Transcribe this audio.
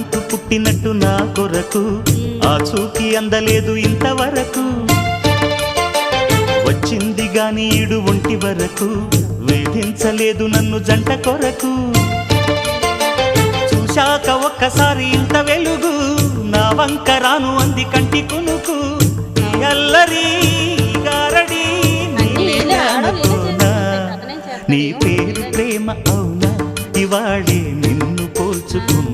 పుట్టినట్టు నా కొరకు. ఆ చూకి అందలేదు ఇంతవరకు. వచ్చింది గాని ఈడు ఒంటి వరకు. వేధించలేదు నన్ను జంట కొరకు. చూశాక ఒక్కసారి ఇంత వెలుగు. నా వంక రాను అంది కంటి కొనుకు. ఈ అల్లరి గారడి నీ పేరు ప్రేమ అవునా? ఇవాళే నిన్ను పోల్చుకున్నా.